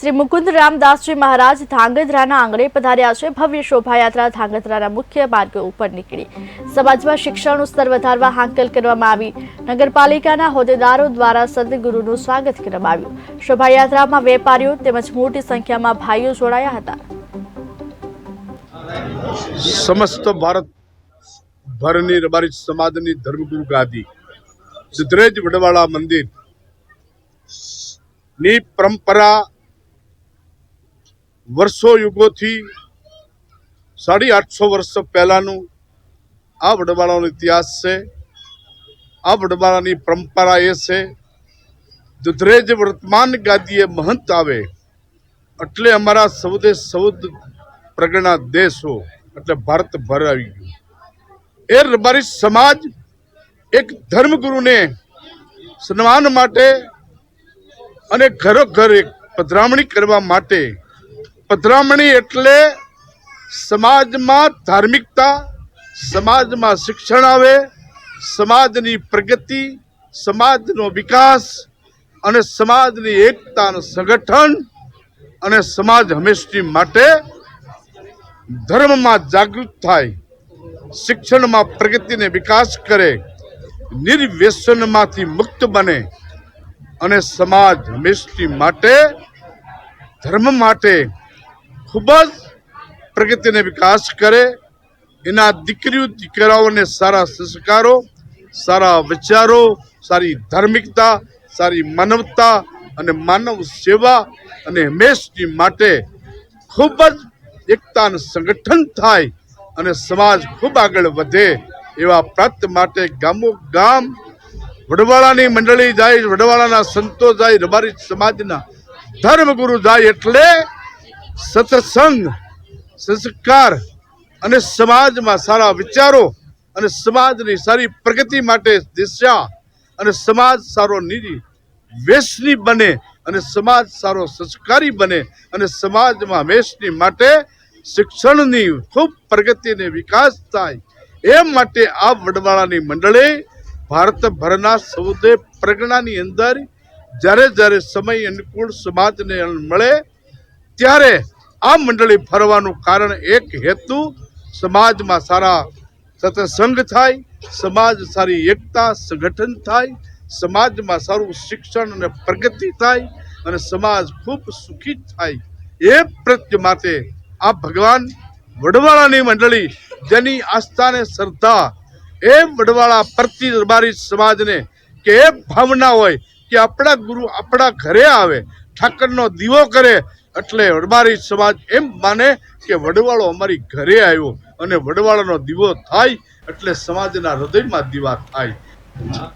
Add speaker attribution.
Speaker 1: શ્રી મુકુંદ રામદાસજી મહારાજ ધાંગધ્રાના આંગણે પધાર્યા છે. ભવ્ય શોભાયાત્રા ધાંગધ્રાના મુખ્ય માર્ગો ઉપર નીકળી. સમાજમાં શિક્ષણનું સ્તર વધારવા હાંકલ કરવામાં આવી. નગરપાલિકાના હોદ્દેદારો દ્વારા સદગુરુનું સ્વાગત કરવામાં આવ્યું. શોભાયાત્રામાં વેપારીઓ તેમજ મોટી સંખ્યામાં ભાઈઓ જોડાયા હતા.
Speaker 2: સમસ્ત ભારત ભરની રબારી સમાજની ધર્મગુરુ ગાદી સિદ્ધરેજ વડવાળા મંદિરની પરંપરા વર્ષો યુગોથી સાડી આઠસો વર્ષ પહેલાંનું આ વડવાળાનો ઇતિહાસ છે. આ વડવાળાની પરંપરા એ છે. દુધરેજ વર્તમાન ગાદીએ મહંત આવે એટલે અમારા સૌદે સૌદ પ્રગણા દેશો એટલે ભારત ભર આવી ગયું. એ રબારી સમાજ એક ધર્મગુરુને સન્માન માટે અને ઘરો ઘર એક પધરામણી કરવા માટે પધરામણી એટલે સમાજમાં ધાર્મિકતા, સમાજમાં શિક્ષણ આવે, સમાજની પ્રગતિ, સમાજનો વિકાસ અને સમાજની એકતાનું સંગઠન અને સમાજ હંમેશની માટે ધર્મમાં જાગૃત થાય, શિક્ષણમાં પ્રગતિને વિકાસ કરે, નિર્વ્યસનમાંથી મુક્ત બને અને સમાજ હંમેશની માટે ધર્મ માટે ખૂબ જ પ્રગતિને વિકાસ કરે. એના દીકરીઓ, દીકરાઓને સારા સંસ્કારો, સારા વિચારો, સારી ધાર્મિકતા, સારી માનવતા અને માનવ સેવા અને હંમેશની માટે ખૂબ જ એકતા સંગઠન થાય અને સમાજ ખૂબ આગળ વધે એવા પ્રાપ્ત માટે ગામો ગામ વડવાળાની મંડળી જાય વડવાળાના સંતો જાય, રબારી સમાજના ધર્મગુરુ જાય એટલે સત્સંગ, સંસ્કાર અને સમાજમાં સારા વિચારો અને સમાજની સારી પ્રગતિ માટે દિશા અને સમાજ સારો નિધિ વેશની બને અને સમાજ સારો સંસ્કારી બને અને સમાજમાં વેશની માટે શિક્ષણની ખૂબ પ્રગતિ અને વિકાસ થાય. એ માટે આ વડવાળાની મંડળે ભારતભરના સૌદે પ્રગણાની અંદર જ્યારે જ્યારે સમય અનુકૂળ સમાજને મળે ત્યારે આ મંડળી ફરવાનું કારણ એક હેતુ, સમાજમાં સારા સત્સંગ થાય, સમાજ સારી એકતા સંગઠન થાય, સમાજમાં સારું શિક્ષણ અને પ્રગતિ થાય અને સમાજ ખૂબ સુખી થાય. એ પ્રત્યે માટે આ ભગવાન વડવાળાની મંડળી જેની આસ્થાને શ્રદ્ધા, એ વડવાળા પ્રતિ દરબારી સમાજને કે એ ભાવના હોય કે આપણા ગુરુ આપણા ઘરે આવે, ઠાકરનો દીવો કરે એટલે અડબારી સમાજ એમ માને કે વડવાળો અમારી ઘરે આવ્યો અને વડવાળાનો દીવો થાય એટલે સમાજના હૃદયમાં દીવા થાય.